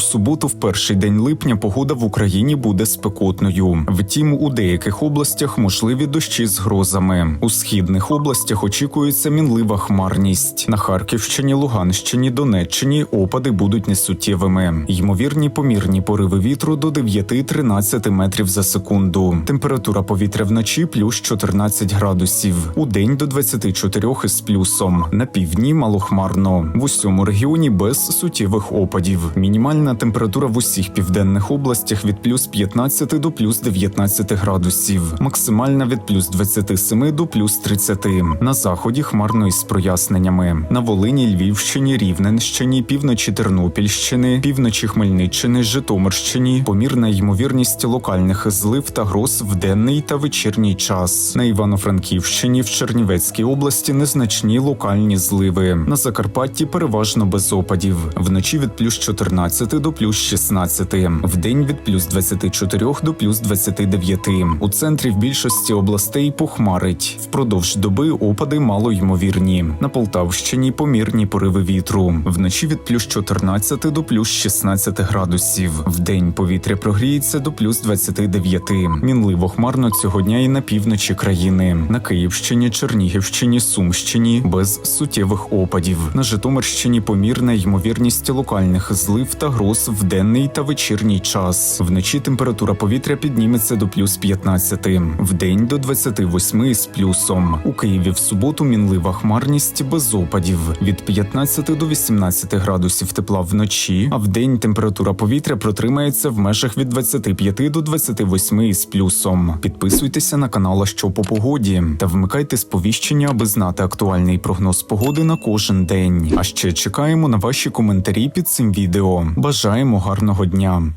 Суботу, в перший день липня, погода в Україні буде спекотною. Втім, у деяких областях можливі дощі з грозами. У східних областях очікується мінлива хмарність. На Харківщині, Луганщині, Донеччині опади будуть несуттєвими. Ймовірні помірні пориви вітру до 9-13 метрів за секунду. Температура повітря вночі плюс 14 градусів. У день до 24 із плюсом. На півдні малохмарно. В усьому регіоні без суттєвих опадів. Мінімальна температура в усіх південних областях від плюс 15 до плюс 19 градусів. Максимальна від плюс 27 до плюс 30. На заході хмарно із проясненнями. На Волині, Львівщині, Рівненщині, півночі Тернопільщини, півночі Хмельниччини, Житомирщині. Помірна ймовірність локальних злив та гроз в денний та вечірній час. На Івано-Франківщині, в Чернівецькій області незначні локальні зливи. На Закарпатті переважно без опадів. Вночі від плюс 14 до плюс 16. Вдень від плюс 24 до плюс 29. У центрі в більшості областей похмарить. Впродовж доби опади малоймовірні. На Полтавщині помірні пориви вітру. Вночі від плюс 14 до плюс 16 градусів. Вдень повітря прогріється до плюс 29. Мінливо хмарно цього дня і на півночі країни. На Київщині, Чернігівщині, Сумщині без суттєвих опадів. На Житомирщині помірна ймовірність локальних злив та гроз в денний та вечірній час. Вночі температура повітря підніметься до плюс 15, вдень до 28 з плюсом. У Києві в суботу мінлива хмарність без опадів від 15 до 18 градусів тепла вночі, а вдень температура повітря протримається в межах від 25 до 28 із плюсом. Підписуйтеся на канал що по погоді та вмикайте сповіщення, аби знати актуальний прогноз погоди на кожен день. А ще чекаємо на ваші коментарі під цим відео. Бажаємо гарного дня.